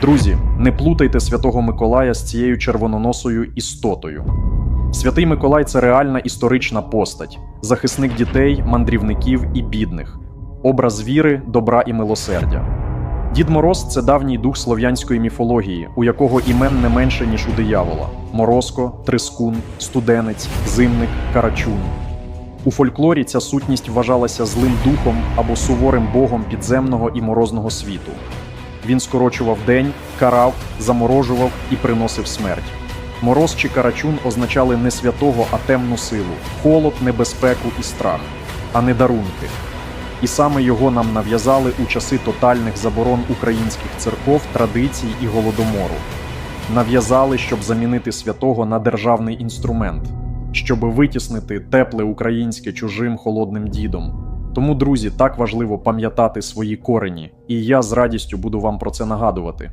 Друзі, не плутайте святого Миколая з цією червононосою істотою. Святий Миколай це реальна історична постать, захисник дітей, мандрівників і бідних, образ віри, добра і милосердя. Дід Мороз це давній дух слов'янської міфології, у якого імен не менше, ніж у диявола: Морозко, Трискун, Студенець, Зимник, Карачун. У фольклорі ця сутність вважалася злим духом або суворим богом підземного і морозного світу. Він скорочував день, карав, заморожував і приносив смерть. Мороз чи карачун означали не святого, а темну силу, холод, небезпеку і страх, а не дарунки. І саме його нам нав'язали у часи тотальних заборон українських церков, традицій і голодомору. Нав'язали, щоб замінити святого на державний інструмент, щоб витіснити тепле українське чужим холодним дідом. Тому, друзі, так важливо пам'ятати свої корені, і я з радістю буду вам про це нагадувати.